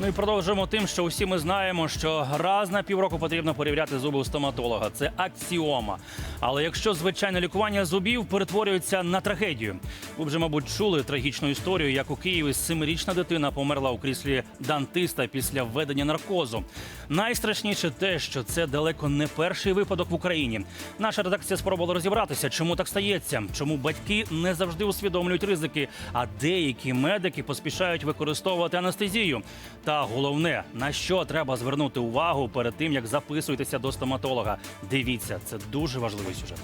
Ну і продовжуємо тим, що усі ми знаємо, що раз на півроку потрібно перевіряти зуби у стоматолога. Це аксіома. Але якщо звичайне лікування зубів перетворюється на трагедію, ви вже, мабуть, чули трагічну історію, як у Києві семирічна дитина померла у кріслі дантиста після введення наркозу. Найстрашніше те, що це далеко не перший випадок в Україні. Наша редакція спробувала розібратися, чому так стається, чому батьки не завжди усвідомлюють ризики, а деякі медики поспішають використовувати анестезію. Та головне, на що треба звернути увагу перед тим, як записуєтеся до стоматолога. Дивіться, це дуже важливий сюжет.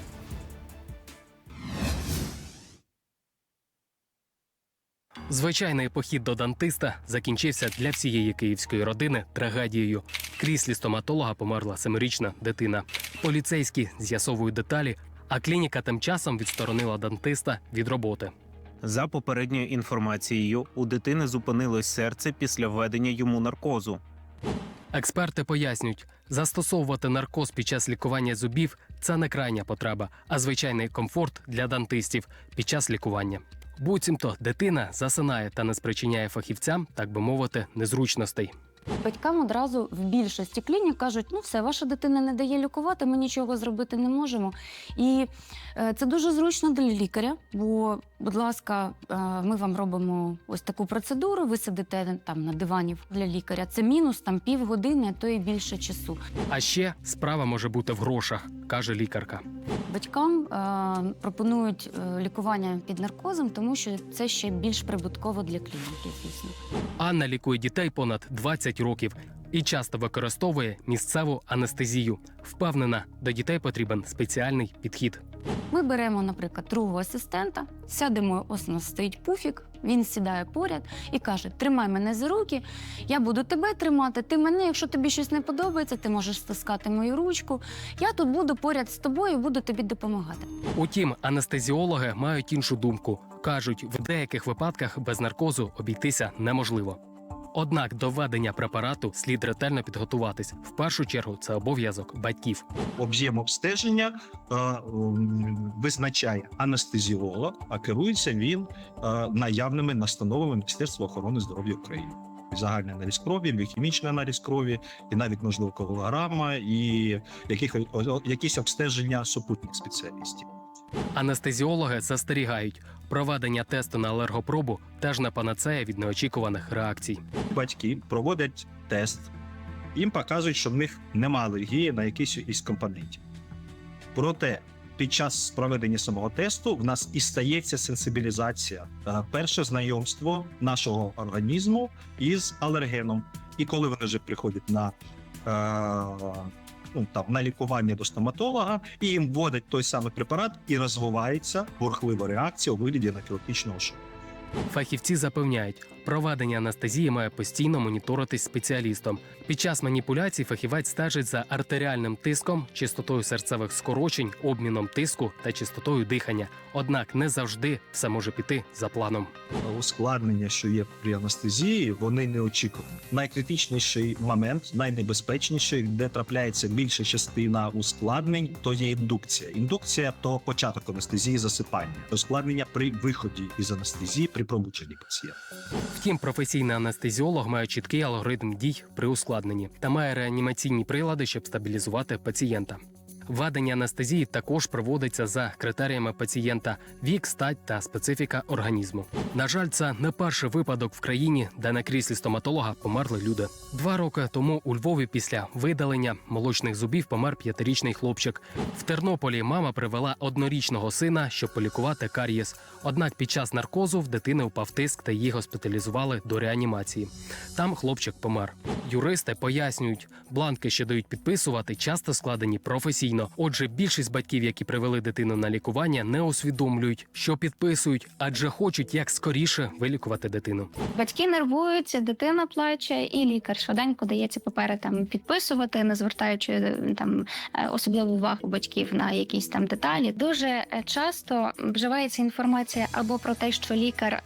Звичайний похід до дантиста закінчився для всієї київської родини трагедією. Кріслі стоматолога померла семирічна дитина. Поліцейські з'ясовують деталі, а клініка тим часом відсторонила дантиста від роботи. За попередньою інформацією, у дитини зупинилось серце після введення йому наркозу. Експерти пояснюють, застосовувати наркоз під час лікування зубів це не крайня потреба, а звичайний комфорт для дантистів під час лікування. Буцімто дитина засинає та не спричиняє фахівцям, так би мовити, незручностей. Батькам одразу в більшості клінік кажуть, ну все, ваша дитина не дає лікувати, ми нічого зробити не можемо. І е, це дуже зручно для лікаря, бо, будь ласка, е, ми вам робимо ось таку процедуру, ви сидите там на дивані для лікаря. Це мінус там півгодини, а то і більше часу. А ще справа може бути в грошах, каже лікарка. Батькам е, пропонують е, лікування під наркозом, тому що це ще більш прибутково для клініки, звісно. Анна лікує дітей понад 20 років і часто використовує місцеву анестезію. Впевнена, до дітей потрібен спеціальний підхід. Ми беремо, наприклад, другого асистента, сядемо, ось у нас стоїть пуфік, він сідає поряд і каже: Тримай мене за руки, я буду тебе тримати. Ти мене, якщо тобі щось не подобається, ти можеш стискати мою ручку. Я тут буду поряд з тобою, буду тобі допомагати. Утім, анестезіологи мають іншу думку. кажуть, в деяких випадках без наркозу обійтися неможливо. Однак до введення препарату слід ретельно підготуватись. В першу чергу це обов'язок батьків. об'єм обстеження е, визначає анестезіолог, а керується він е, наявними настановами Міністерства охорони здоров'я України. Загальний аналіз крові, біохімічний аналіз крові, і навіть можливо колограма, і яких, якісь обстеження супутніх спеціалістів. Анестезіологи застерігають, проведення тесту на алергопробу теж не панацея від неочікуваних реакцій. Батьки проводять тест, їм показують, що в них немає алергії на якийсь із компонентів. Проте під час проведення самого тесту в нас і стається сенсибілізація, е, перше знайомство нашого організму із алергеном. І коли вони вже приходять на, е, ну, там, на лікування до стоматолога, і їм вводять той самий препарат, і розвивається бурхлива реакція у вигляді анафілактичного шоку. Фахівці запевняють, проведення анестезії має постійно моніторитись спеціалістом. Під час маніпуляцій фахівець стежить за артеріальним тиском, частотою серцевих скорочень, обміном тиску та частотою дихання. Однак не завжди все може піти за планом. ускладнення, що є при анестезії, вони не очікувані. Найкритичніший момент, найнебезпечніший, де трапляється більша частина ускладнень, то є індукція. Індукція то початок анестезії засипання, ускладнення при виході із анестезії при пробудженні пацієнта. Втім, професійний анестезіолог має чіткий алгоритм дій при ускладненні та має реанімаційні прилади, щоб стабілізувати пацієнта. Введення анестезії також проводиться за критеріями пацієнта вік, стать та специфіка організму. На жаль, це не перший випадок в країні, де на кріслі стоматолога померли люди. Два роки тому у Львові після видалення молочних зубів помер п'ятирічний хлопчик. В Тернополі мама привела однорічного сина, щоб полікувати карієс. Однак під час наркозу в дитини впав тиск та її госпіталізували до реанімації. Там хлопчик помер. Юристи пояснюють, бланки, що дають підписувати, часто складені професійно. Отже, більшість батьків, які привели дитину на лікування, не усвідомлюють, що підписують, адже хочуть як скоріше вилікувати дитину. Батьки нервуються, дитина плаче, і лікар швиденько дає ці папери там підписувати, не звертаючи е, там е, особливу увагу батьків на якісь там деталі. Дуже е, часто вживається інформація або про те, що лікар.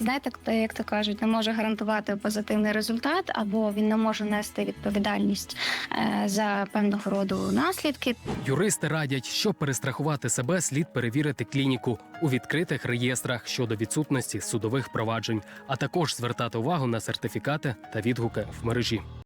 Знаєте, як то кажуть, не може гарантувати позитивний результат, або він не може нести відповідальність е, за певного роду наслідки. Юристи радять, щоб перестрахувати себе, слід перевірити клініку у відкритих реєстрах щодо відсутності судових проваджень, а також звертати увагу на сертифікати та відгуки в мережі.